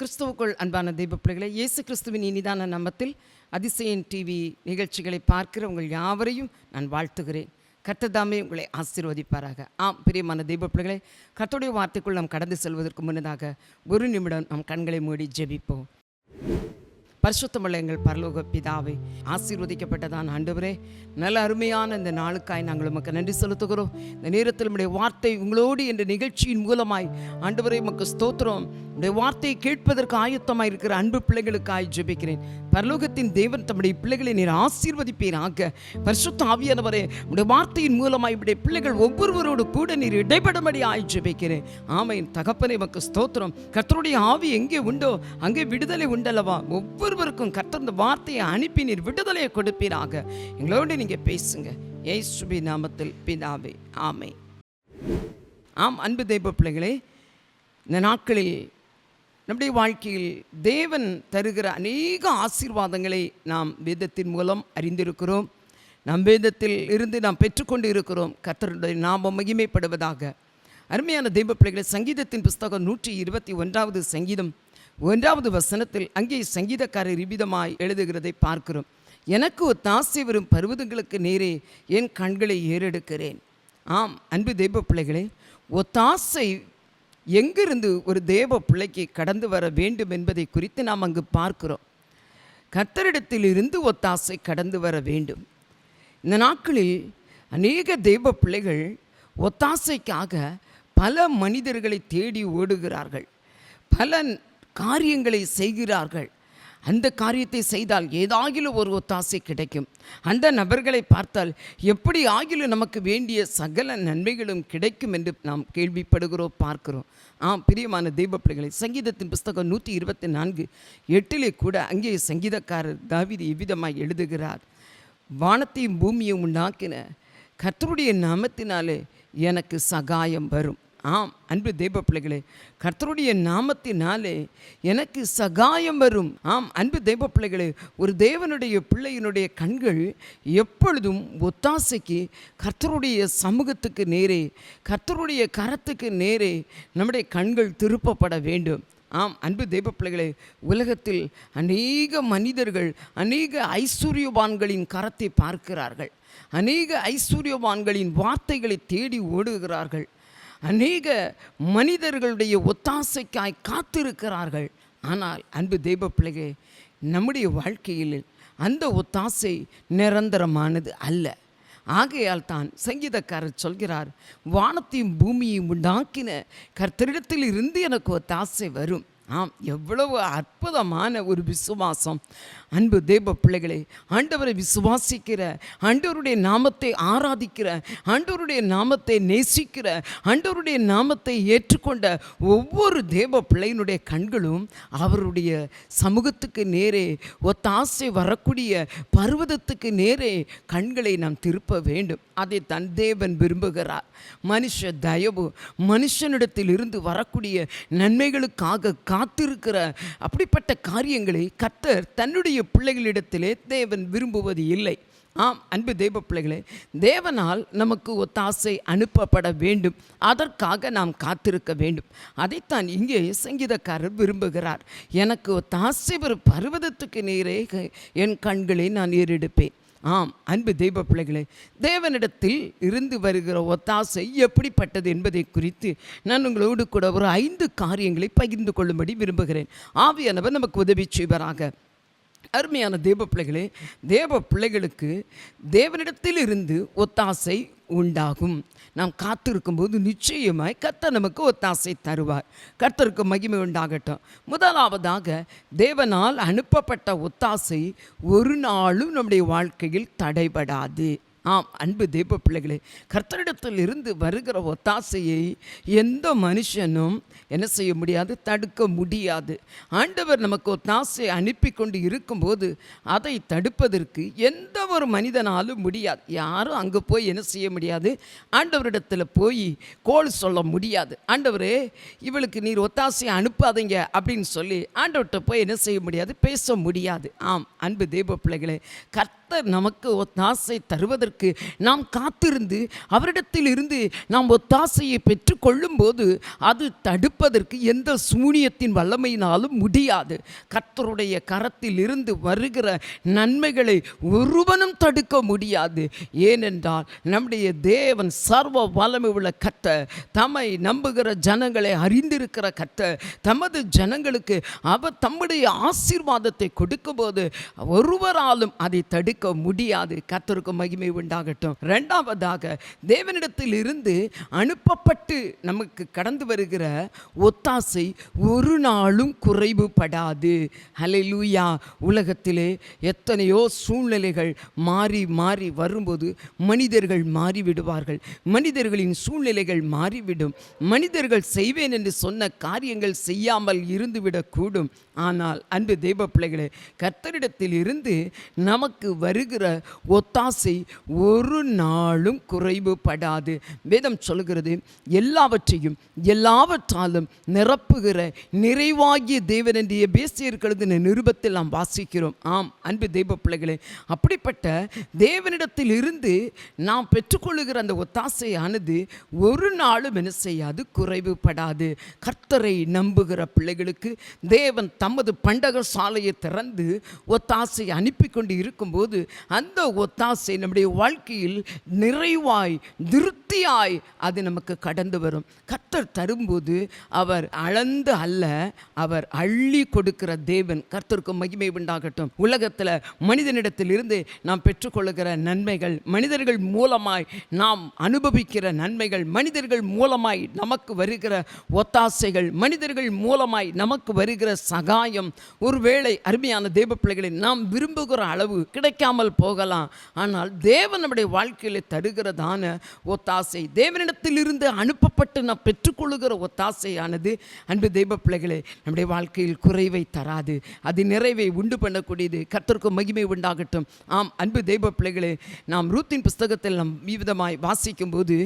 கிறிஸ்துவுக்குள் அன்பான தெய்வ இயேசு கிறிஸ்துவின் இனிதான நம்பத்தில் அதிசயன் டிவி நிகழ்ச்சிகளை பார்க்கிற உங்கள் யாவரையும் நான் வாழ்த்துகிறேன். கர்த்ததாமே உங்களை ஆசீர்வதிப்பாராக. ஆம் பிரியமான தெய்வ பிள்ளைகளே கர்த்தருடைய வார்த்தைக்குள் நாம் கடந்து செல்வதற்கு முன்னதாக ஒரு நிமிடம் நம் கண்களை மூடி ஜெபிப்போம். பரிசுத்தமுள்ள எங்கள் பரலோக பிதாவை ஆசீர்வதிக்கப்பட்டதான் ஆண்டவரே நல்ல அருமையான இந்த நாளுக்காய் நாங்கள் உமக்கு நன்றி செலுத்துகிறோம். இந்த நேரத்தில் உம்முடைய வார்த்தை உங்களோடு என்ற நிகழ்ச்சியின் மூலமாய் ஆண்டவரே உமக்கு ஸ்தோத்திரம். உடைய வார்த்தையை கேட்பதற்கு ஆயத்தமாக இருக்கிற அன்பு பிள்ளைகளுக்காய் ஜெபிக்கிறேன். பரலோகத்தின் தேவன் தம்முடைய பிள்ளைகளை நீர் ஆசீர்வதிப்பீராக. பரிசுத்த ஆவியானவரே உடைய வார்த்தையின் மூலமாக இப்படி பிள்ளைகள் ஒவ்வொருவரோடு கூட நீர் இடைபடும்படி ஆய் ஜெபிக்கிறேன். ஆமையின் தகப்பனை உமக்கு ஸ்தோத்திரம். கர்த்தருடைய ஆவி எங்கே உண்டோ அங்கே விடுதலை உண்டல்லவா? ஒவ்வொருவருக்கும் கர்த்தர் இந்த வார்த்தையை அனுப்பி நீர் விடுதலையை கொடுப்பீராக. எங்களோடு நீங்கள் பேசுங்க. சுபி நாமத்தில் பிதாவே. ஆமை ஆம் அன்பு தெய்வ பிள்ளைகளே இந்த நாட்களில் நம்முடைய வாழ்க்கையில் தேவன் தருகிற அநேக ஆசீர்வாதங்களை நாம் வேதத்தின் மூலம் அறிந்திருக்கிறோம். நம் வேதத்தில் இருந்து நாம் பெற்றுக்கொண்டு இருக்கிறோம். கத்தருடைய நாமம் மகிமைப்படுவதாக. அருமையான தெய்வ பிள்ளைகளை சங்கீதத்தின் புஸ்தகம் நூற்றி இருபத்தி ஒன்றாவது சங்கீதம் ஒன்றாவது வசனத்தில் அங்கே சங்கீதக்காரர் இவ்விதமாய் எழுதுகிறதை பார்க்கிறோம். எனக்கு தாசி வரும் பருவதங்களுக்கு நேரே என் கண்களை ஏறெடுக்கிறேன். ஆம் அன்பு தெய்வ பிள்ளைகளே ஒத்தாசை எங்கிருந்து ஒரு தேவ பிள்ளைக்கு கடந்து வர வேண்டும் என்பதை குறித்து நாம் அங்கு பார்க்கிறோம். கத்தரிடத்திலிருந்து ஒத்தாசை கடந்து வர வேண்டும். இந்த நாட்களில் அநேக தெய்வ பிள்ளைகள் ஒத்தாசைக்காக பல மனிதர்களை தேடி ஓடுகிறார்கள். பல காரியங்களை செய்கிறார்கள். அந்த காரியத்தை செய்தால் ஏதாகிலும் ஒரு ஒத்தாசை கிடைக்கும். அந்த நபர்களை பார்த்தால் எப்படி ஆகிலும் நமக்கு வேண்டிய சகல நன்மைகளும் கிடைக்கும் என்று நாம் கேள்விப்படுகிறோம் பார்க்கிறோம். ஆம் பிரியமான தெய்வ பிள்ளைகளை சங்கீதத்தின் புஸ்தகம் நூற்றி இருபத்தி நான்கு எட்டிலே கூட அங்கே சங்கீதக்காரர் தாவிதி எவ்விதமாய் எழுதுகிறார். வானத்தையும் பூமியும் உண்டாக்கின கத்தருடைய நாமத்தினாலே எனக்கு சகாயம் வரும். ஆம். அன்பு தெய்வ பிள்ளைகளே கர்த்தருடைய நாமத்தினாலே எனக்கு சகாயம் வரும். ஆம் அன்பு தெய்வ பிள்ளைகளே ஒரு தேவனுடைய பிள்ளையினுடைய கண்கள் எப்பொழுதும் ஒத்தாசைக்கு கர்த்தருடைய சமூகத்துக்கு நேரே கர்த்தருடைய கரத்துக்கு நேரே நம்முடைய கண்கள் திருப்பப்பட வேண்டும். ஆம் அன்பு தெய்வ பிள்ளைகளே உலகத்தில் அநேக மனிதர்கள் அநேக ஐஸ்வர்யவான்களின் கரத்தை பார்க்கிறார்கள். அநேக ஐஸ்வர்யவான்களின் வார்த்தைகளை தேடி ஓடுகிறார்கள். அநேக மனிதர்களுடைய ஒத்தாசைக்காய் காத்திருக்கிறார்கள். ஆனால் அன்பு தெய்வ பிள்ளைகளே நம்முடைய வாழ்க்கையில் அந்த ஒத்தாசை நிரந்தரமானது அல்ல. ஆகையால் தான் சங்கீதக்காரர் சொல்கிறார் வானத்தையும் பூமியையும் உண்டாக்கின கர்த்தரிடத்தில் இருந்து எனக்கு ஒத்தாசை வரும். ஆம் எவ்வளவு அற்புதமான ஒரு விசுவாசம். அன்பு தேவ பிள்ளைகளே ஆண்டவரை விசுவாசிக்கிற ஆண்டவருடைய நாமத்தை ஆராதிக்கிற ஆண்டவருடைய நாமத்தை நேசிக்கிற ஆண்டவருடைய நாமத்தை ஏற்றுக்கொண்ட ஒவ்வொரு தேவ பிள்ளையினுடைய கண்களும் அவருடைய சமூகத்துக்கு நேரே ஒத்தாசை வரக்கூடிய பர்வதத்துக்கு நேரே கண்களை நாம் திருப்ப வேண்டும். அதை தன் தேவன் விரும்புகிறார். மனுஷ தயவு மனுஷனிடத்தில் இருந்து வரக்கூடிய நன்மைகளுக்காக காத்திருக்கிற அப்படிப்பட்ட காரியங்களை கர்த்தர் தன்னுடைய பிள்ளைகளிடத்திலே தேவன் விரும்புவது இல்லை. ஆம் அன்பு தெய்வ பிள்ளைகளே தேவனால் நமக்கு ஒத்தாசை அனுப்பப்பட வேண்டும். அதற்காக நாம் காத்திருக்க வேண்டும். அதைத்தான் இங்கே சங்கீதக்காரர் விரும்புகிறார். எனக்கு ஒத்தாசை ஒரு பருவதத்துக்கு நேரே என் கண்களை நான் ஏறெடுப்பேன். ஆம் அன்பு தெய்வ பிள்ளைகளே தேவனிடத்தில் இருந்து வருகிற ஒத்தாசை எப்படிப்பட்டது என்பதை குறித்து நான் உங்களோடு கூட ஒரு ஐந்து காரியங்களை பகிர்ந்து கொள்ளும்படி விரும்புகிறேன். ஆவியானவர் நமக்கு உதவி செய்வராக. அருமையான தேவ பிள்ளைகளே தேவ பிள்ளைகளுக்கு தேவனிடத்தில் இருந்து ஒத்தாசை உண்டாகும். நாம் காத்திருக்கும்போது நிச்சயமாய் கர்த்தர் நமக்கு ஒத்தாசை தருவார். கர்த்தருக்கு மகிமை உண்டாகட்டும். முதலாவதாக தேவனால் அனுப்பப்பட்ட ஒத்தாசை ஒரு நாளும் நம்முடைய வாழ்க்கையில் தடைபடாது. ஆம் அன்பு தெய்வ பிள்ளைகளே கர்த்தரிடத்தில் இருந்து வருகிற ஒத்தாசையை எந்த மனுஷனும் என்ன செய்ய முடியாது தடுக்க முடியாது. ஆண்டவர் நமக்கு ஒத்தாசை அனுப்பி கொண்டு இருக்கும்போது அதை தடுப்பதற்கு எந்த ஒரு மனிதனாலும் முடியாது. யாரும் அங்கே போய் என்ன செய்ய முடியாது? ஆண்டவரிடத்தில் போய் கோல் சொல்ல முடியாது. ஆண்டவரே இவளுக்கு நீர் ஒத்தாசையை அனுப்பாதீங்க அப்படின்னு சொல்லி ஆண்டவர்கிட்ட போய் என்ன செய்ய முடியாது? பேச முடியாது. ஆம் அன்பு தெய்வ பிள்ளைகளே கர்த்த கர்த்தர் நமக்கு ஒத்தாசை தருவதற்கு நாம் காத்திருந்து அவரிடத்தில் இருந்து நாம் ஒத்தாசையை பெற்றுக்கொள்ளும் போது அது தடுப்பதற்கு எந்த சூனியத்தின் வல்லமையினாலும் முடியாது. கர்த்தருடைய கரத்தில் இருந்து வருகிற நன்மைகளை ஒருவனும் தடுக்க முடியாது. ஏனென்றால் நம்முடைய தேவன் சர்வ வல்லமை உள்ள கத்த தம்மை நம்புகிற ஜனங்களை அறிந்திருக்கிற கத்த தமது ஜனங்களுக்கு அவர் தம்முடைய ஆசீர்வாதத்தை கொடுக்கும்போது ஒருவராலும் அதை தடுக்க முடியாது. கத்தருக்கு மகிமை உண்டாகட்டும். ரெண்டாவதாக தேவனிடத்தில் இருந்து அனுப்பப்பட்டு நமக்கு கடந்து வருகிற ஒத்தாசை ஒரு நாளும் குறைவுபடாது. ஹalleluya உலகத்திலே எத்தனையோ சூழ்நிலைகள் மாறி மாறி வரும்போது மனிதர்கள் மாறிவிடுவார்கள். மனிதர்களின் சூழ்நிலைகள் மாறிவிடும். மனிதர்கள் செய்வேன் என்று சொன்ன காரியங்கள் செய்யாமல் இருந்துவிடக்கூடும். ஆனால் அன்பு தெய்வ பிள்ளைகளே கர்த்தரிடத்தில் இருந்து நமக்கு வருகிற ஒத்தாசை ஒரு நாளும் குறைவுபடாது. வேதம் சொல்கிறது எல்லாவற்றையும் எல்லாவற்றாலும் நிரப்புகிற நிறைவாகிய தேவன் என்று பேசியிருக்கிறது நிருபத்தில் நாம் வாசிக்கிறோம். ஆம் அன்பு தெய்வ பிள்ளைகளே அப்படிப்பட்ட தேவனிடத்தில் இருந்து நாம் பெற்றுக்கொள்ளுகிற அந்த ஒத்தாசையானது ஒரு நாளும் என்ன செய்யாது? குறைவுபடாது. கர்த்தரை நம்புகிற பிள்ளைகளுக்கு தேவன் தமது பண்டக சாலையை திறந்து ஒத்தாசை அனுப்பி கொண்டு இருக்கும்போது அந்த ஒத்தாசை நம்முடைய வாழ்க்கையில் நிறைவாய் திருப்தியாய் அது நமக்கு கடந்து வரும். கர்த்தர் தரும்போது அவர் அளந்து அல்ல அவர் அள்ளி கொடுக்கிற தேவன் கர்த்தருக்கு மகிமை உண்டாகட்டும். உலகத்தில் மனிதனிடத்தில் இருந்து நாம் பெற்றுக்கொள்ளுகிற நன்மைகள் மனிதர்கள் மூலமாய் நாம் அனுபவிக்கிற நன்மைகள் மனிதர்கள் மூலமாய் நமக்கு வருகிற ஒத்தாசைகள் மனிதர்கள் மூலமாய் நமக்கு வருகிற சக காயம் ஒருவேளை அருமையான தேவ பிள்ளைகளை நாம் விரும்புகிற அளவு கிடைக்காமல் போகலாம். ஆனால் தேவன் நம்முடைய வாழ்க்கையில் தருகிறதான ஒத்தாசை தேவனிடத்திலிருந்து அனுப்பப்பட்டு நாம் பெற்றுக்கொள்ளுகிற ஒத்தாசையானது அன்பு தெய்வ பிள்ளைகளே நம்முடைய வாழ்க்கையில் குறைவை தராது. அது நிறைவை உண்டு பண்ணக்கூடியது. கர்த்தருக்கு மகிமை உண்டாகட்டும். ஆம் அன்பு தெய்வ பிள்ளைகளே நாம் ரூத்தின் புஸ்தகத்தில் நாம் விவிதமாய் வாசிக்கும் போது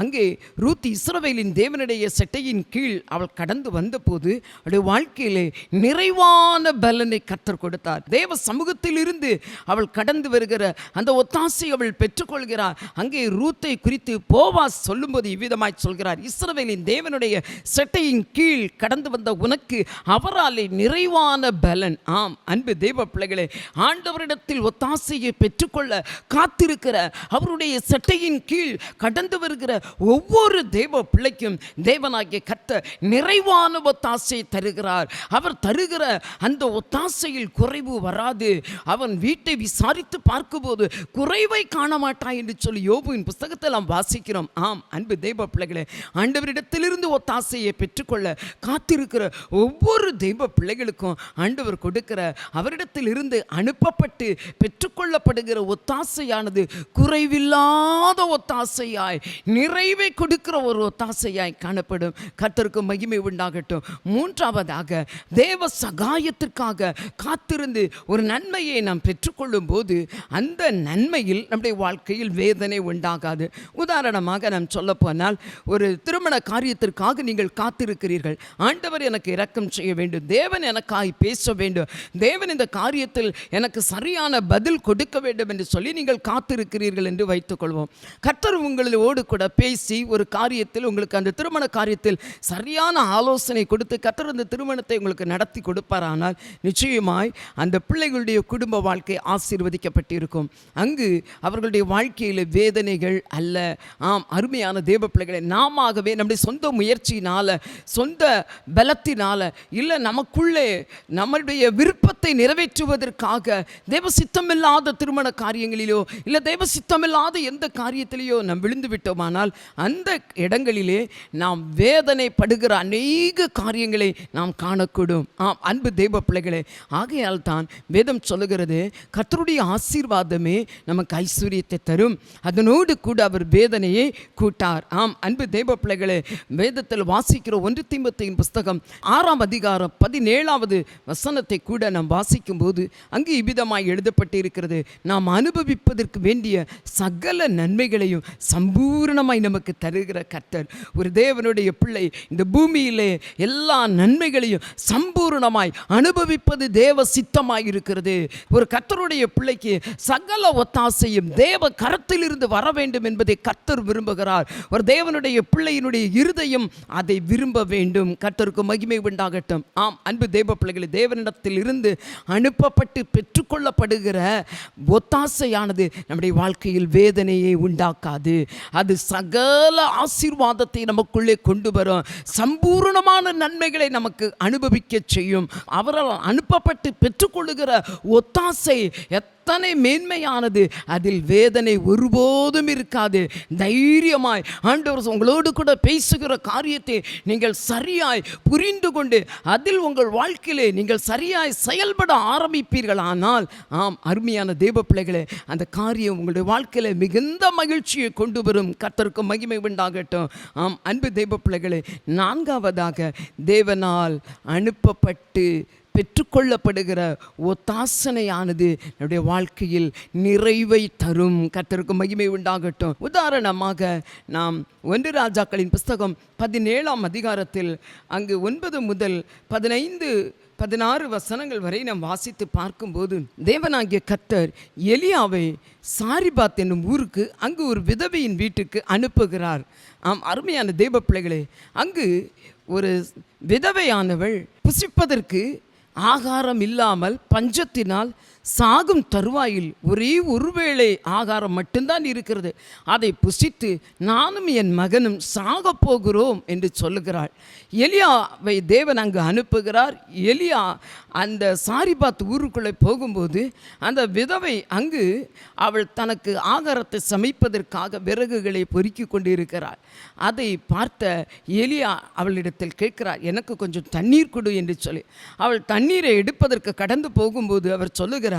அங்கே ரூத் இஸ்ரவேலின் தேவனுடைய செட்டையின் கீழ் அவள் கடந்து வந்தபோது அவளுடைய வாழ்க்கையிலே நிறைவான பலனை கர்த்தர் கொடுத்தார். தேவ சமூகத்தில் இருந்து அவள் கடந்து வருகிற அந்த ஒத்தாசை அவள் பெற்றுக்கொள்கிறார். அங்கே ரூத்தை குறித்து போவா சொல்லும்போது இவ்விதமாய் சொல்கிறார். இஸ்ரவேலின் தேவனுடைய செட்டையின் கீழ் கடந்து வந்த உனக்கு அவராலே நிறைவான பலன். ஆம் அன்பு தெய்வ பிள்ளைகளே ஆண்டவரிடத்தில் ஒத்தாசையை பெற்றுக்கொள்ள காத்திருக்கிற அவருடைய செட்டையின் கீழ் கடந்து வருகிற ஒவ்வொரு தெய்வ பிள்ளைக்கும் தேவனாகிய கத்த நிறைவான ஒத்தாசை தருகிறார். அவர் தருகிற அந்த ஒத்தாசையில் குறைவு வராது. அவன் வீட்டை விசாரித்து பார்க்கும்போது குறைவை காண மாட்டான் என்று சொல்லி யோபுவின் புஸ்தகத்தை நாம் வாசிக்கிறோம். ஆம் அன்பு தெய்வ பிள்ளைகளே ஆண்டவரிடத்திலிருந்து ஒத்தாசையை பெற்றுக்கொள்ள காத்திருக்கிற ஒவ்வொரு தெய்வ பிள்ளைகளுக்கும் ஆண்டவர் கொடுக்கிற அவரிடத்தில் இருந்து அனுப்பப்பட்டு பெற்றுக்கொள்ளப்படுகிற ஒத்தாசையானது குறைவில்லாத ஒத்தாசையாய் நிறைவை கொடுக்கிற ஒரு ஒத்தாசையாய் காணப்படும். கத்தருக்கு மகிமை உண்டாகட்டும். மூன்றாவதாக தேவ சகாயத்திற்காக காத்திருந்து ஒரு நன்மையை நாம் பெற்றுக்கொள்ளும் போது அந்த நன்மையில் நம்முடைய வாழ்க்கையில் வேதனை உண்டாகாது. உதாரணமாக நாம் சொல்லப்போனால் ஒரு திருமண காரியத்திற்காக நீங்கள் காத்திருக்கிறீர்கள். ஆண்டவர் எனக்கு இரக்கம் செய்ய வேண்டும். தேவன் எனக்காய் பேச வேண்டும். தேவன் இந்த காரியத்தில் எனக்கு சரியான பதில் கொடுக்க வேண்டும் என்று சொல்லி நீங்கள் காத்திருக்கிறீர்கள் என்று வைத்துக்கொள்வோம். கர்த்தர் உங்களோடு கூட பேசி ஒரு காரியத்தில் உங்களுக்கு அந்த திருமண காரியத்தில் சரியான ஆலோசனை கொடுத்து கர்த்தர் அந்த திருமணத்தை உங்களுக்கு நடத்தி கொடுப்பாரானால் நிச்சயமாய் அந்த பிள்ளைகளுடைய குடும்ப வாழ்க்கை ஆசீர்வதிக்கப்பட்டிருக்கும். அங்கு அவர்களுடைய வாழ்க்கையில் வேதனைகள் அல்ல. ஆம் அருமையான தேவ பிள்ளைகளை நாமவே நம்முடைய சொந்த முயற்சியினால சொந்த பலத்தினால இல்லை நமக்குள்ளே நம்மளுடைய விருப்பத்தை நிறைவேற்றுவதற்காக தேவ சித்தமில்லாத திருமண காரியங்களிலோ இல்லை தேவ சித்தமில்லாத எந்த காரியத்திலேயோ நாம் விழுந்து விட்டோமானால் அந்த இடங்களிலே நாம் வேதனைப்படுகிற அநேக காரியங்களை நாம் காணக்கூடும். ஆம் அன்பு தெய்வ பிள்ளைகளே ஆகையால் தான் வேதம் சொல்லுகிறது கத்தருடைய ஆசீர்வாதமே நமக்கு ஐஸ்வர்யத்தை தரும். அதனோடு கூட அவர் வேதனையை கூட்டார். ஆம் அன்பு தெய்வ பிள்ளைகளே வேதத்தில் வாசிக்கிற ஒன்று தீம்பத்தின் புஸ்தகம் ஆறாம் அதிகாரம் பதினேழாவது வசனத்தை கூட நாம் வாசிக்கும் போது அங்கு இவ்விதமாய் எழுதப்பட்டு இருக்கிறது நாம் அனுபவிப்பதற்கு வேண்டிய சகல நன்மைகளையும் சம்பூரணமாய் நமக்கு தருகிற கர்த்தர். ஒரு தேவனுடைய பிள்ளை இந்த பூமியிலே எல்லா நன்மைகளையும் சம்பூரணமாய் அனுபவிப்பது தேவ சித்தமாய் இருக்கிறது ஒரு கத்தருடைய பிள்ளைக்கு சகல ஒத்தாசையும் தேவ கரத்திலிருந்து வர வேண்டும் என்பதை கர்த்தர் விரும்புகிறார். ஒரு தேவனுடைய பிள்ளையினுடைய இருதயம் அதை விரும்ப வேண்டும். கர்த்தருக்கு மகிமை உண்டாகட்டும். ஆம் அன்பு தேவ பிள்ளைகளை தேவனிடத்தில் இருந்து அனுப்பப்பட்டு பெற்றுக்கொள்ளப்படுகிற ஒத்தாசையானது நம்முடைய வாழ்க்கையில் வேதனையை உண்டாக்காது. அது சகல ஆசீர்வாதத்தை நமக்குள்ளே கொண்டு வரும். சம்பூர்ணமான நன்மைகளை நமக்கு அனுபவிக்க செய்யும். அவரால் அனுப்பப்பட்டு பெற்றுக்கொள்ளுகிற ஒத்தாசை அத்தனை மேன்மையானது. அதில் வேதனை ஒருபோதும் இருக்காது. தைரியமாய் ஆண்டவர் உங்களோடு கூட பேசுகிற காரியத்தை நீங்கள் சரியாய் புரிந்து கொண்டு அதில் உங்கள் வாழ்க்கையிலே நீங்கள் சரியாய் செயல்பட ஆரம்பிப்பீர்களானால் ஆம் அருமையான தேவ பிள்ளைகளே அந்த காரியம் உங்களுடைய வாழ்க்கையில் மிகுந்த மகிழ்ச்சியை கொண்டு வரும். கத்தருக்கு மகிமை உண்டாகட்டும். ஆம் அன்பு தெய்வ பிள்ளைகளே நான்காவதாக தேவனால் அனுப்பப்பட்டு பெற்றுக்கொள்ளப்படுகிற ஒத்தாசனையானது நம்முடைய வாழ்க்கையில் நிறைவை தரும். கர்த்தருக்கு மகிமை உண்டாகட்டும். உதாரணமாக நாம் ஒன்று ராஜாக்களின் புஸ்தகம் பதினேழாம் அதிகாரத்தில் அங்கு ஒன்பது முதல் பதினைந்து பதினாறு வசனங்கள் வரை நாம் வாசித்து பார்க்கும்போது தேவனாகிய கர்த்தர் எலியாவை சாரிபாத் என்னும் ஊருக்கு அங்கு ஒரு விதவையின் வீட்டுக்கு அனுப்புகிறார். ஆம் அருமையான தெய்வ பிள்ளைகளே அங்கு ஒரு விதவையானவள் புசிப்பதற்கு ஆகாரம் இல்லாமல் பஞ்சத்தினால் சாகும் தருவாயில் ஒரே ஒருவேளை ஆகாரம் மட்டும்தான் இருக்கிறது. அதை புசித்து நானும் என் மகனும் சாக போகிறோம் என்று சொல்லுகிறாள். எலியாவை தேவன் அங்கு அனுப்புகிறார். எலியா அந்த சாரிபாத் ஊருக்குள்ளே போகும்போது அந்த விதவை அங்கு அவள் தனக்கு ஆகாரத்தை சமைப்பதற்காக விறகுகளை பொறுக்கி கொண்டிருக்கிறாள். அதை பார்த்த எலியா அவளிடத்தில் கேட்கிறார் எனக்கு கொஞ்சம் தண்ணீர் கொடு என்று சொல்லி. அவள் தண்ணீரை எடுப்பதற்கு கடந்து போகும்போது அவர் சொல்லுகிறார்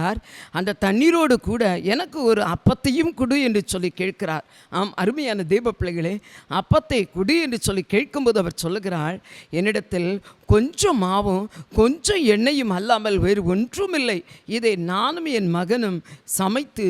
அந்த தண்ணீரோடு கூட எனக்கு ஒரு அப்பத்தையும் கொடு என்று சொல்லி கேட்கிறார். ஆம் அருமையான தேவ பிள்ளைகளே அப்பத்தை கொடு என்று சொல்லி கேட்கும்போது அவர் சொல்லுகிறாள் என்னிடத்தில் கொஞ்சம் மாவும் கொஞ்சம் எண்ணெயும் அல்லாமல் வேறு ஒன்றுமில்லை. இதை நானும் என் மகனும் சமைத்து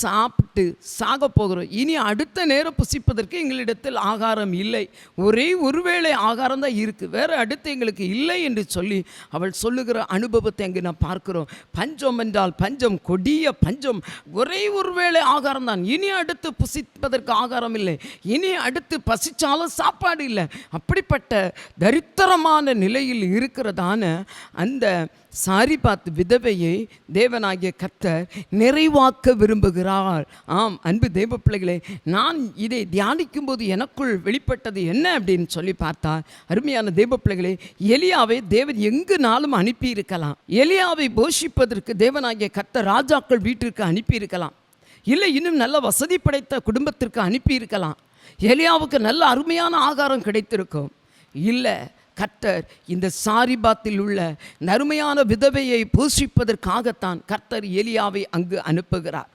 சாப்பிட்டு சாக போகிறோம். இனி அடுத்த நேரம் புசிப்பதற்கு எங்களிடத்தில் ஆகாரம் இல்லை. ஒரே ஒருவேளை ஆகாரம் தான் இருக்குது வேறு அடுத்து எங்களுக்கு இல்லை என்று சொல்லி அவள் சொல்லுகிற அனுபவத்தை அங்கு நான் பார்க்கிறோம். பஞ்சம் என்றால் பஞ்சம் கொடிய பஞ்சம். ஒரே ஒருவேளை ஆகாரம் தான். இனி அடுத்து புசிப்பதற்கு ஆகாரம் இல்லை. இனி அடுத்து பசிச்சாலும் சாப்பாடு இல்லை. அப்படிப்பட்ட தரித்திரமான நிலையில் இருக்கிறதான அந்த சாரிபாத் விதவையை தேவனாகிய கர்த்தர் நிறைவாக்க விரும்புகிறார். ஆம் அன்பு தேவ பிள்ளைகளே நான் இதை தியானிக்கும் போது எனக்குள் வெளிப்பட்டது என்ன அப்படின்னு சொல்லி பார்த்தார் அருமையான தேவ பிள்ளைகளே எலியாவை தேவன் எங்குனாலும் அனுப்பி இருக்கலாம் எலியாவை போஷிப்பதற்கு தேவனாகிய கர்த்தர் ராஜாக்கள் வீட்டிற்கு அனுப்பி இருக்கலாம் இல்லை இன்னும் நல்ல வசதி படைத்த குடும்பத்திற்கு அனுப்பி இருக்கலாம் எலியாவுக்கு நல்ல அருமையான ஆகாரம் கிடைத்திருக்கும். இல்லை கர்த்தர் இந்த சாரிபாத்தில் உள்ள நறுமையான விதவையை பூசிப்பதற்காகத்தான் கர்த்தர் எலியாவை அங்கு அனுப்புகிறார்.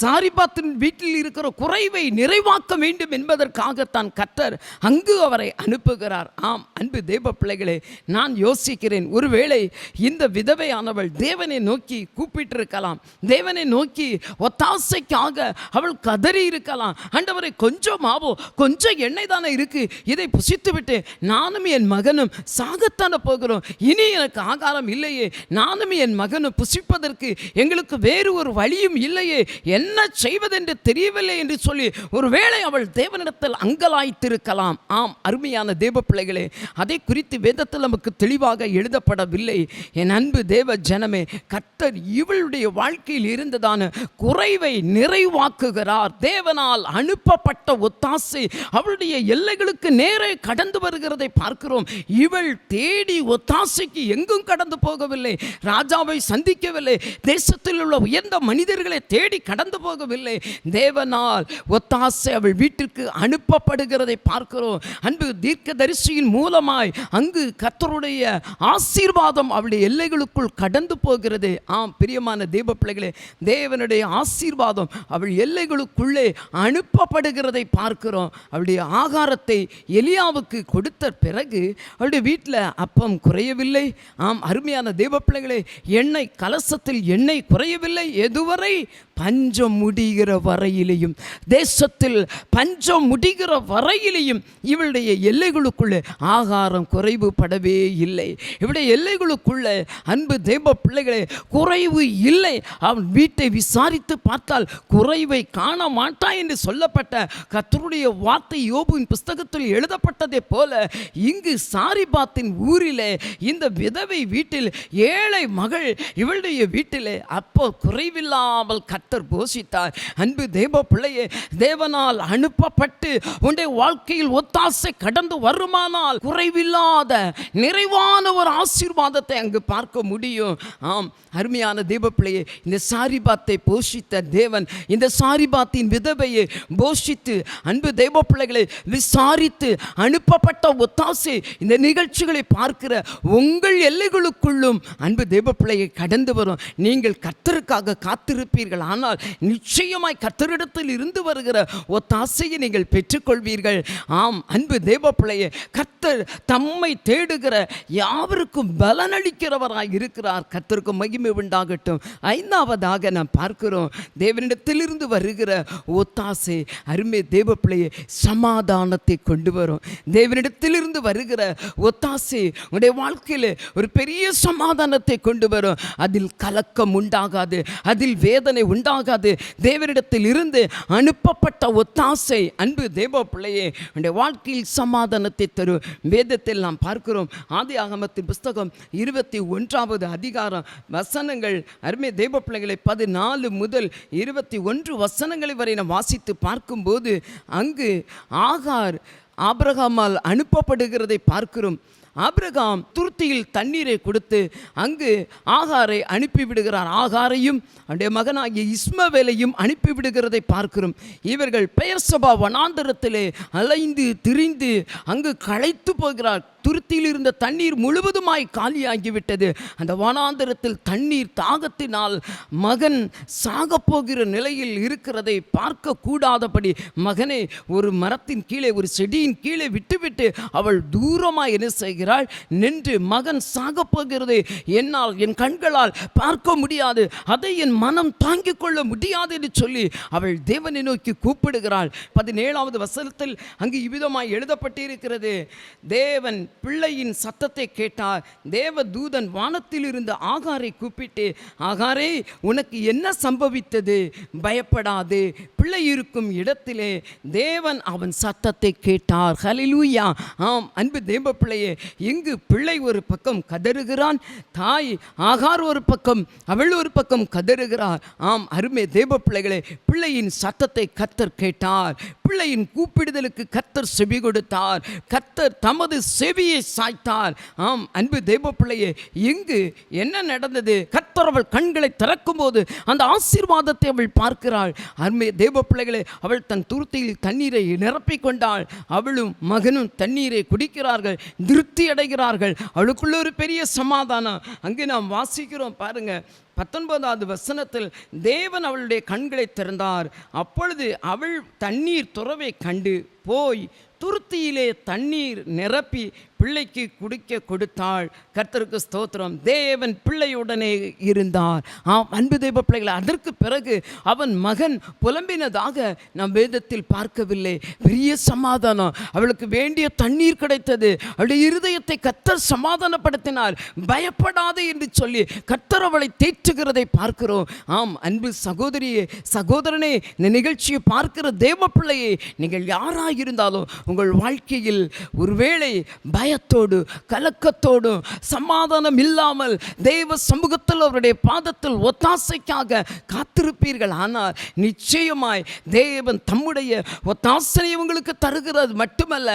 சாரிபாத்தின் வீட்டில் இருக்கிற குறைவை நிறைவாக்க வேண்டும் என்பதற்காகத்தான் கத்தர் அங்கு அவரை அனுப்புகிறார். ஆம் அன்பு தேவ பிள்ளைகளே நான் யோசிக்கிறேன். ஒருவேளை இந்த விதவையானவள் தேவனை நோக்கி கூப்பிட்டிருக்கலாம். தேவனை நோக்கி ஒத்தாசைக்காக அவள் கதறி இருக்கலாம். ஆண்டவரை கொஞ்சம் மாவோ கொஞ்சம் எண்ணெய் தானே இருக்கு. இதை புசித்துவிட்டு நானும் என் மகனும் சாகத்தானே போகிறோம். இனி எனக்கு ஆகாரம் இல்லையே. நானும் என் மகனும் புசிப்பதற்கு எங்களுக்கு வேறு ஒரு வழியும் இல்லையே. என்ன செய்வதென்று தெரியவில்லை என்று சொல்லி ஒருவேளை அவள் தேவனிடத்தில் அங்கலாய்த்திருக்கலாம். ஆம் அருமையான தேவ பிள்ளைகளே அதை குறித்து வேதத்தில் நமக்கு தெளிவாக எழுதப்படவில்லை. என் அன்பு தேவ ஜனமே கர்த்தர் இவளுடைய வாழ்க்கையில் இருந்ததான குறைவை நிறைவாக்குகிறார். தேவனால் அனுப்பப்பட்ட ஒத்தாசை அவளுடைய எல்லைகளுக்கு நேரே கடந்து வருகிறதை பார்க்கிறோம். இவள் தேடி ஒத்தாசைக்கு எங்கும் கடந்து போகவில்லை. ராஜாவை சந்திக்கவில்லை. தேசத்தில் உள்ள உயர்ந்த மனிதர்களை தேடி கடந்து போகவில்லை. தேவனால் ஒத்தாசை அவள் வீட்டிற்கு அனுப்பப்படுகிறதை பார்க்கிறோம். அன்பு தீர்க்கதரிசியின் மூலமாய் அங்கு கத்தருடைய ஆசீர்வாதம் அவளுடைய எல்லைகளுக்குள் கடந்து போகிறது. ஆம் பிரியமான தேவ பிள்ளைகளே தேவனுடைய ஆசீர்வாதம் அவள் எல்லைகளுக்குள்ளே அனுப்பப்படுகிறதை பார்க்கிறோம். அவளுடைய ஆகாரத்தை எலியாவுக்கு கொடுத்த பிறகு அவளுடைய வீட்டில் அப்பம் குறையவில்லை. ஆம் அருமையான தேவ பிள்ளைகளே எண்ணெய் கலசத்தில் எண்ணெய் குறையவில்லை. எதுவரை பஞ்சம் முடிகிற வரையிலையும் தேசத்தில் பஞ்சம் முடிகிற வரையிலையும் இவளுடைய எல்லைகளுக்குள்ளே ஆகாரம் குறைவுபடவே இல்லை. இவருடைய எல்லைகளுக்குள்ளே அன்பு தெய்வ பிள்ளைகளே குறைவு இல்லை. அவன் வீட்டை விசாரித்து பார்த்தால் குறைவை காண மாட்டான் என்று சொல்லப்பட்ட கத்தருடைய வார்த்தை யோபுவின் புஸ்தகத்தில் எழுதப்பட்டதை போல இங்கு சாரிபாத்தின் ஊரிலே இந்த விதவை வீட்டில் ஏழை மகள் இவளுடைய வீட்டிலே அப்போ குறைவில்லாமல் கர்த்தர் போஷித்தார். அன்பு தேவ பிள்ளையே தேவனால் அனுப்பப்பட்டு உன்னுடைய வாழ்க்கையில் ஒத்தாசை கடந்து வருமானால் குறைவில்லாத நிறைவான ஒரு ஆசீர்வாதத்தை அங்கு பார்க்க முடியும். ஆம் அருமையான தேவ பிள்ளையே இந்த சாரிபாத்தை போஷித்த தேவன் இந்த சாரிபாத்தின் விதவையை போஷித்து அன்பு தேவ பிள்ளைகளை விசாரித்து அனுப்பப்பட்ட ஒத்தாசை இந்த நிகழ்ச்சிகளை பார்க்கிற உங்கள் எல்லைகளுக்குள்ளும் அன்பு தேவ பிள்ளையை கடந்து வரும். நீங்கள் கர்த்தருக்காக காத்திருப்பீர்கள். ஆனால் நிச்சயமாய் கத்தரிடத்தில் இருந்து வருகிற ஒத்தாசையை நீங்கள் பெற்றுக்கொள்வீர்கள். ஆம் அன்பு தேவ பிள்ளையே கத்தர் தம்மை தேடுகிற யாவருக்கும் பலனளிக்கிறவராய் இருக்கிறார். கத்தருக்கு மகிமை உண்டாகட்டும். ஐந்தாவதாக நாம் பார்க்கிறோம் தேவனிடத்திலிருந்து வருகிற ஒத்தாசை அருமை தேவ பிள்ளையை சமாதானத்தை கொண்டு வரும். தேவனிடத்திலிருந்து வருகிற ஒத்தாசை உடைய வாழ்க்கையில் ஒரு பெரிய சமாதானத்தை கொண்டு வரும். அதில் கலக்கம் உண்டாகாது அதில் வேதனை உண்டாகாது தேவனிடத்தில் இருந்து அனுப்பப்பட்ட ஒத்தாசை அன்பு தேவ பிள்ளையே உடைய வாழ்க்கையில் சமாதானத்தை தரும் வேதத்தில் நாம் பார்க்கிறோம் ஆதி ஆகமத்தின் புஸ்தகம் இருபத்தி ஒன்றாவது அதிகாரம் வசனங்கள் அருமை தேவ பிள்ளைகளை பதினாலு முதல் இருபத்தி ஒன்று வசனங்களை வரை நாம் வாசித்து பார்க்கும்போது அங்கு ஆகார் ஆபிரகாமால் அனுப்பப்படுகிறதை பார்க்கிறோம். ஆபிரகாம் துருத்தியில் தண்ணீரை கொடுத்து அங்கு ஆகாரை அனுப்பிவிடுகிறார். ஆகாரையும் அவருடைய மகனாகிய இஸ்மவேலையும் அனுப்பிவிடுகிறதை பார்க்கிறோம். இவர்கள் பெயர் சபா வனாந்தரத்திலே அலைந்து திரிந்து அங்கு களைத்து போகிறார். துருத்தியில் இருந்த தண்ணீர் முழுவதுமாய் காலியாகிவிட்டது. அந்த வனாந்தரத்தில் தண்ணீர் தாகத்தினால் மகன் சாகப் போகிற நிலையில் இருக்கிறதை பார்க்க கூடாதபடி மகனை ஒரு மரத்தின் கீழே ஒரு செடியின் கீழே விட்டுவிட்டு அவள் தூரமாக என்ன செய்கிறாள்? நின்று மகன் சாகப் போகிறது என்னால் என் கண்களால் பார்க்க முடியாது. அதை என் மனம் தாங்கிக் கொள்ள முடியாது என்று சொல்லி அவள் தேவனை நோக்கி கூப்பிடுகிறாள். பதினேழாவது வசனத்தில் அங்கு இவ்விதமாய் எழுதப்பட்டிருக்கிறது. தேவன் பிள்ளையின் சத்தத்தை கேட்டார் தேவ தூதன் வானத்தில் இருந்த ஆகாரை கூப்பிட்டு ஆகாரே உனக்கு என்ன சம்பவித்தது? பயப்படாது. பிள்ளை இருக்கும் இடத்திலே தேவன் அவன் சத்தத்தை கேட்டார். ஹலிலூயா ஆம் அன்பு தேவ பிள்ளையே இங்கு பிள்ளை ஒரு பக்கம் கதறுகிறான் தாய் ஆகார் ஒரு பக்கம் அவள் ஒரு பக்கம் கதறுகிறார். ஆம் அருமை தேவ பிள்ளைகளே பிள்ளையின் சத்தத்தை கத்தர் கேட்டார். பிள்ளையின் கூப்பிடுதலுக்கு கத்தர் செவி கொடுத்தார். கத்தர் தமது செவி செவியை சாய்த்தார். ஆம் அன்பு தெய்வ பிள்ளையே இங்கு என்ன நடந்தது? கத்தர் அவள் கண்களை திறக்கும்போது அந்த ஆசீர்வாதத்தை அவள் பார்க்கிறாள். அருமை தெய்வ பிள்ளைகளை அவள் தன் துருத்தியில் தண்ணீரை நிரப்பிக் கொண்டாள். அவளும் மகனும் தண்ணீரை குடிக்கிறார்கள் திருப்தி அடைகிறார்கள். அவளுக்குள்ள ஒரு பெரிய சமாதானம். அங்கே நாம் வாசிக்கிறோம் பாருங்க பத்தொன்பதாவது வசனத்தில் தேவன் அவளுடைய கண்களை திறந்தார். அப்பொழுது அவள் தண்ணீர் துறவை கண்டு போய் துருத்தியிலே தண்ணீர் நிரப்பி பிள்ளைக்கு குடிக்க கொடுத்தாள். கர்த்தருக்கு ஸ்தோத்திரம். தேவன் பிள்ளையுடனே இருந்தார். ஆம் அன்பு தெய்வ பிள்ளைகளை அதற்கு பிறகு அவன் மகன் புலம்பினதாக நாம் வேதத்தில் பார்க்கவில்லை. பெரிய சமாதானம். அவளுக்கு வேண்டிய தண்ணீர் கிடைத்தது. அவளுடைய இருதயத்தை கத்தர் சமாதானப்படுத்தினார். பயப்படாதே என்று சொல்லி கத்தர் அவளை தேற்றுகிறதை பார்க்கிறோம். ஆம் அன்பு சகோதரியே சகோதரனே இந்த நிகழ்ச்சியை பார்க்கிற தேவ பிள்ளையே நீங்கள் யாராக இருந்தாலும் உங்கள் வாழ்க்கையில் ஒருவேளை பய பயத்தோடு கலக்கத்தோடும் சமாதானம் இல்லாமல் தெய்வ சமூகத்தில் அவருடைய பாதத்தில் ஒத்தாசைக்காக காத்திருப்பீர்கள். ஆனால் நிச்சயமாய் தேவன் தம்முடைய ஒத்தாசனை உங்களுக்கு தருகிறது மட்டுமல்ல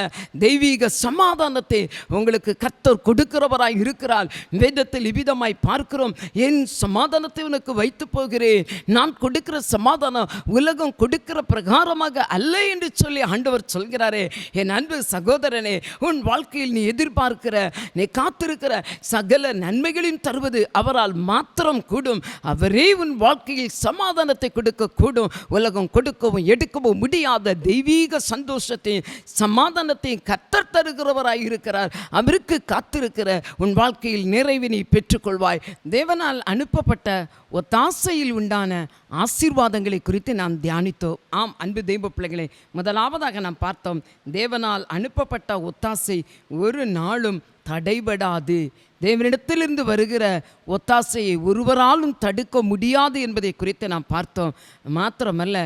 தெய்வீக சமாதானத்தை உங்களுக்கு கத்தர் கொடுக்கிறவராய் இருக்கிறார். வேதத்தில் இவ்விதமாய் பார்க்கிறோம் என் சமாதானத்தை உனக்கு வைத்து போகிறேன். நான் கொடுக்கிற சமாதானம் உலகம் கொடுக்கிற பிரகாரமாக அல்ல என்று சொல்லி ஆண்டவர் சொல்கிறாரே. என் அன்பு சகோதரனே உன் வாழ்க்கையில் நீ எதிர்பார்க்கிற நீ காத்திருக்கிற சகல நன்மைகளையும் தருவது அவரால் மாத்திரம் கூடும். அவரே உன் வாழ்க்கையில் சமாதானத்தை கொடுக்கக்கூடும். உலகம் கொடுக்கவும் எடுக்கவும் முடியாத தெய்வீக சந்தோஷத்தையும் சமாதானத்தையும் கத்தர் தருகிறவராய் இருக்கிறார். அவருக்கு காத்திருக்கிற உன் வாழ்க்கையில் நிறைவினை நீ பெற்றுக்கொள்வாய். தேவனால் அனுப்பப்பட்ட ஒத்தாசையில் உண்டான ஆசீர்வாதங்களை குறித்து நாம் தியானித்தோம். ஆம் அன்பு தெய்வ பிள்ளைகளை முதலாவதாக நாம் பார்த்தோம் தேவனால் அனுப்பப்பட்ட ஒத்தாசை ஒரு நாளும் தடைபடாது. தேவனிடத்திலிருந்து வருகிற ஒத்தாசையை ஒருவராலும் தடுக்க முடியாது என்பதை குறித்து நாம் பார்த்தோம். மாத்திரமல்ல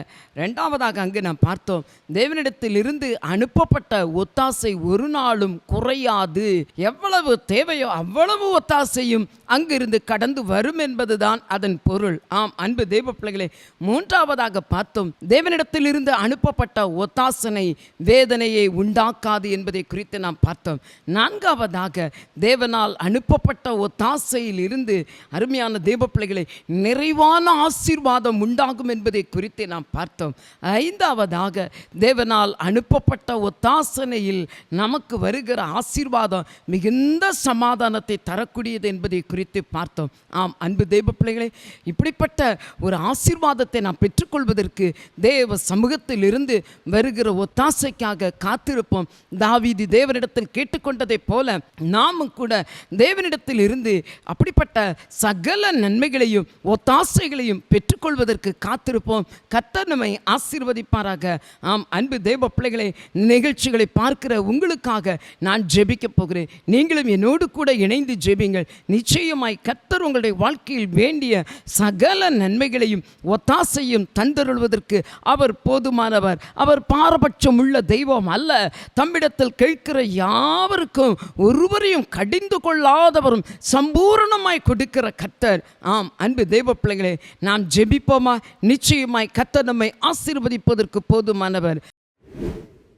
ரெண்டாவதாக அங்கு நாம் பார்த்தோம் தேவனிடத்திலிருந்து அனுப்பப்பட்ட ஒத்தாசை ஒரு நாளும் குறையாது. எவ்வளவு தேவையோ அவ்வளவு ஒத்தாசையும் அங்கிருந்து கடந்து வரும் என்பதுதான் அதன் பொருள். ஆம் அன்பு தெய்வ பிள்ளைகளை மூன்றாவதாக பார்த்தோம் தேவனிடத்திலிருந்து அனுப்பப்பட்ட ஒத்தாசனை வேதனையை உண்டாக்காது என்பதை குறித்து நாம் பார்த்தோம். நான்காவதாக தேவனால் அனுப்பப்பட்ட ஒத்தாசையில் இருந்து அருமையான தேவ பிள்ளைகளை நிறைவான ஆசீர்வாதம் உண்டாகும் என்பதை குறித்து நாம் பார்த்தோம். ஐந்தாவதாக தேவனால் அனுப்பப்பட்ட ஒத்தாசனையில் நமக்கு வருகிற ஆசீர்வாதம் மிகுந்த சமாதானத்தை தரக்கூடியது என்பதை குறித்து பார்த்தோம். ஆம் அன்பு தேவ பிள்ளைகளே இப்படிப்பட்ட ஒரு ஆசீர்வாதத்தை நாம் பெற்றுக்கொள்வதற்கு தேவ சமூகத்தில் இருந்து வருகிற ஒத்தாசைக்காக காத்திருப்போம். தாவிதி தேவனிடத்தில் கேட்டுக்கொண்டதைப் போல நாமும் கூட தேவ தேவனிடத்தில் இருந்து அப்படிப்பட்ட சகல நன்மைகளையும் ஒத்தாசைகளையும் பெற்றுக்கொள்வதற்கு காத்திருப்போம். கத்தர் நம்மை ஆசீர்வதிப்பாராக. ஆம் அன்பு தேவ பிள்ளைகளை நிகழ்ச்சிகளை பார்க்கிற உங்களுக்காக நான் ஜெபிக்க போகிறேன். நீங்களும் என்னோடு கூட இணைந்து ஜெபிங்கள் நிச்சயமாய் கத்தர் உங்களுடைய வாழ்க்கையில் வேண்டிய சகல நன்மைகளையும் ஒத்தாசையும் தந்தருள்வதற்கு அவர் போதுமானவர். அவர் பாரபட்சம் உள்ள தெய்வம் அல்ல. தம்மிடத்தில் கேட்கிற யாவருக்கும் ஒருவரையும் கடிந்து கொள்ளாதவரும் சம்பூரணமாய் கொடுக்கிற கத்தர். ஆம் அன்பு தெய்வ பிள்ளைகளே நாம் ஜெபிப்போமா? நிச்சயமாய் கத்தர் நம்மை ஆசீர்வதிப்பதற்கு போதுமானவர்.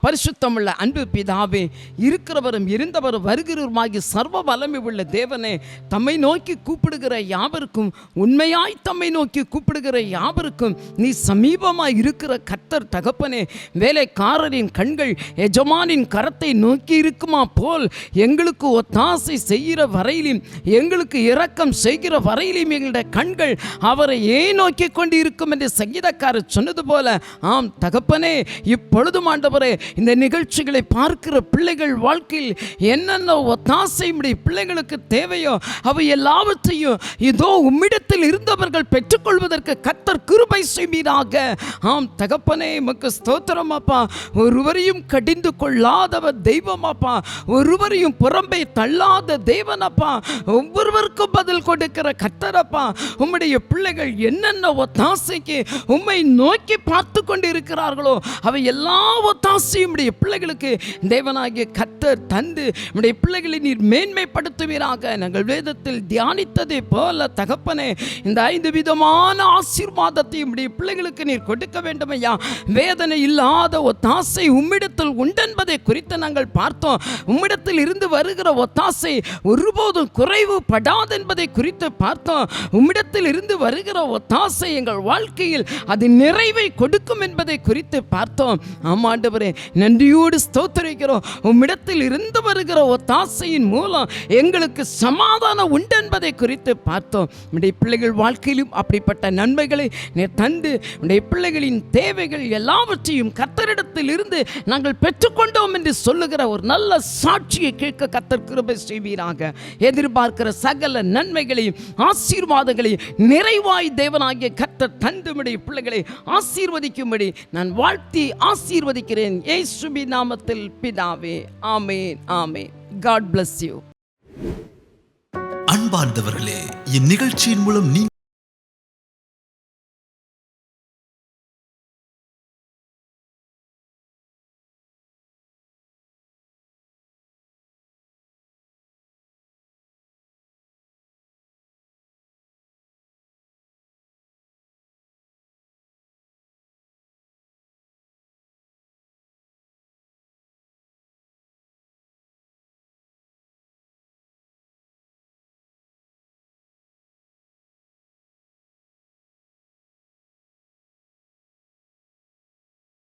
பரிசுத்தமுள்ள அன்பு பிதாவே இருக்கிறவரும் இருந்தவரும் வருகிறவருமாகி சர்வ வலமை உள்ள தேவனே தம்மை நோக்கி கூப்பிடுகிற யாவருக்கும் உண்மையாய் தம்மை நோக்கி கூப்பிடுகிற யாவருக்கும் நீ சமீபமாக இருக்கிற கத்தர் தகப்பனே வேலைக்காரரின் கண்கள் எஜமானின் கரத்தை நோக்கி இருக்குமா போல் எங்களுக்கு ஒத்தாசை செய்கிற வரையிலும் எங்களுக்கு இரக்கம் செய்கிற வரையிலும் எங்களுடைய கண்கள் அவரை ஏன் நோக்கி கொண்டு இருக்கும் என்று சங்கீதக்காரர் சொன்னது போல ஆம் தகப்பனே இப்பொழுதும் ஆண்டவரே இந்த நிகழ்ச்சிகளை பார்க்கிற பிள்ளைகள் வாழ்க்கையில் என்னென்ன ஒத்தாசை உடைய பிள்ளைகளுக்கு தேவையோ அவை எல்லாவற்றையும் இதோ உம்மிடத்தில் இருந்தவர்கள் பெற்றுக்கொள்வதற்கு கத்தர் கிருபை செய்வீராக. ஆம் தகப்பனே மக்கு ஸ்தோத்திரம் அப்பா. ஒருவரையும் கடிந்து கொள்ளாதவர் தெய்வம் அப்பா. ஒருவரையும் புறம்பை தள்ளாத தேவன் அப்பா. ஒவ்வொருவருக்கும் பதில் கொடுக்கிற கத்தரப்பா உம்முடைய பிள்ளைகள் என்னென்ன ஒத்தாசைக்கு உம்மை நோக்கி பார்த்து கொண்டு இருக்கிறார்களோ அவை எல்லா ஒத்தாசையும் உம்முடைய பிள்ளைகளுக்கு தேவனாகிய கத்தர் தந்து உம்முடைய பிள்ளைகளை நீர் மேன்மைப்படுத்துவீராக. நாங்கள் வேதத்தில் தியானித்ததை போல தகப்பனே இந்த ஐந்து விதமான ஆசீர்வாதத்தை உம்முடைய பிள்ளைகளுக்கு நீர் கொடுக்க வேண்டும் ஐயா வேதனை இல்லாத ஒத்தாசை உம்மிடத்தில் உண்டென்பதை குறித்து நாங்கள் பார்த்தோம். உம்மிடத்தில் இருந்து வருகிற ஒத்தாசை ஒருபோதும் குறைவு படாது என்பதை குறித்து பார்த்தோம். உம்மிடத்தில் இருந்து வருகிற ஒத்தாசை எங்கள் வாழ்க்கையில் அது நிறைவை கொடுக்கும் என்பதை குறித்து பார்த்தோம். ஆமாண்டவரே நன்றியோடு ஸ்தோத்தரிக்கிறோம். உம்மிடத்தில் இருந்து வருகிற ஒத்தாசையின் மூலம் எங்களுக்கு சமாதானம் உண்டு என்பதை குறித்து பார்த்தோம். உடைய பிள்ளைகள் வாழ்க்கையிலும் அப்படிப்பட்ட நன்மைகளை நீர் தந்து உடைய பிள்ளைகளின் தேவைகள் எல்லாவற்றையும் கத்தரிடத்தில் இருந்து நாங்கள் பெற்றுக்கொண்டோம் என்று சொல்லுகிற ஒரு நல்ல சாட்சியை கேட்க கத்தர் கிருபை செய்வீராக. எதிர்பார்க்கிற சகல நன்மைகளையும் ஆசீர்வாதங்களையும் நிறைவாய் தேவனாகிய கத்தர் தந்துமுடைய பிள்ளைகளை ஆசீர்வதிக்கும்படி நான் வாழ்த்தி ஆசீர்வதிக்கிறேன். ஏசுபி நாமத்தில் பிதாவே ஆமேன் ஆமேன். காட் பிளஸ் யூ அன்பார்ந்தவர்களே இந்நிகழ்ச்சியின் மூலம் நீ